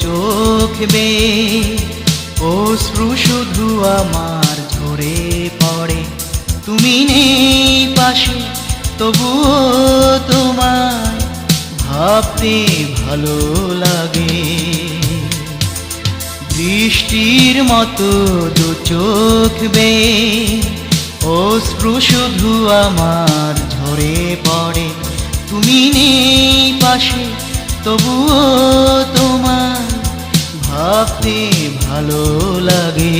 চোখ বে অশ্রু শুধু আমার ঝরে পড়ে। তুমি নেই পাশে, তবুও তোমায় ভাবতে ভালো লাগে। বৃষ্টির মতো দু চোখ বে অশ্রু শুধু আমার ঝরে পড়ে। তুমি নেই পাশে তবুও তোমার ভাবতে ভালো লাগে।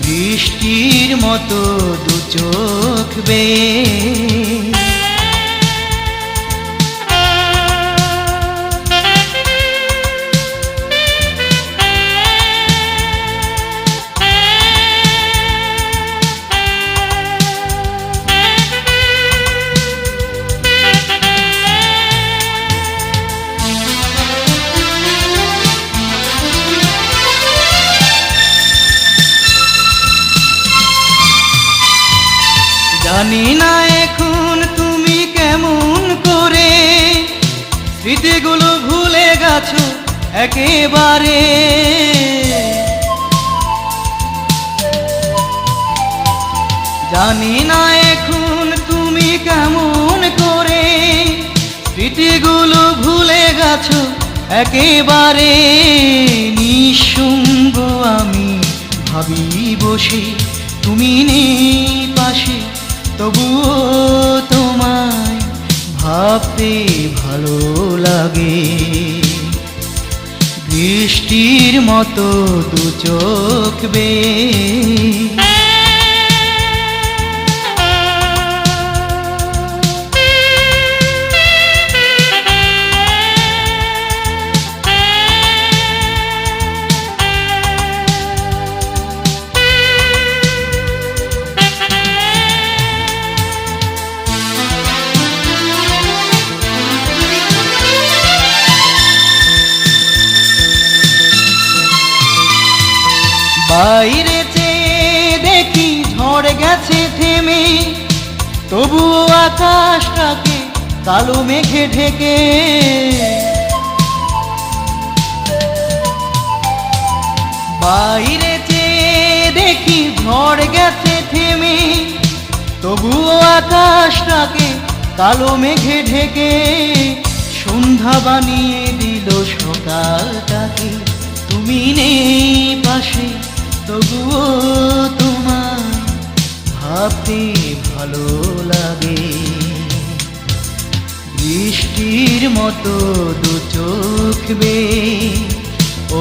বৃষ্টির মতো দু চোখ বে জানি না এখন তুমি কেমন করে। স্মৃতিগুলো ভুলে গেছো একেবারে। জানি না এখন তুমি কেমন করে। স্মৃতিগুলো ভুলে গেছো একেবারে। নিঃসঙ্গ আমি ভাবি বসে তুমি নেই পাশে। তবুও তোমায় ভাবতে ভালো লাগে। বৃষ্টির মতো দু চোখ বে বাইরে চেয়ে দেখি ঝড় গেছে থেমে। তবুও আকাশটাকে কালো মেঘে ঢেকে। বাইরে চেয়ে দেখি ঝড় গেছে থেমে। তবুও আকাশটাকে কালো মেঘে ঢেকে। সন্ধ্যা বানিয়ে দিল সকালটাকে। ভাবতে ভালো লাগে। বৃষ্টির মতো দু চোখ বে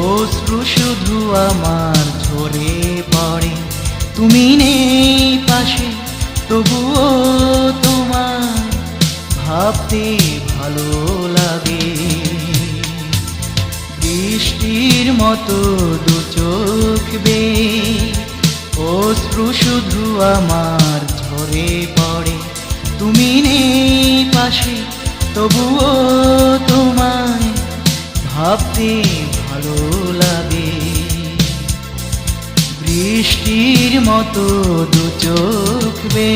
অশ্রু শুধু আমার ঝরে পড়ে। তুমি নেই পাশে, তবুও তোমার ভাবতে ভালো লাগে। বৃষ্টির মতো দু চোখ বে অশ্রু শুধু আমার তবুও তোমায় ভাবতে ভালো লাগে। বৃষ্টির মতো দু চোখ বে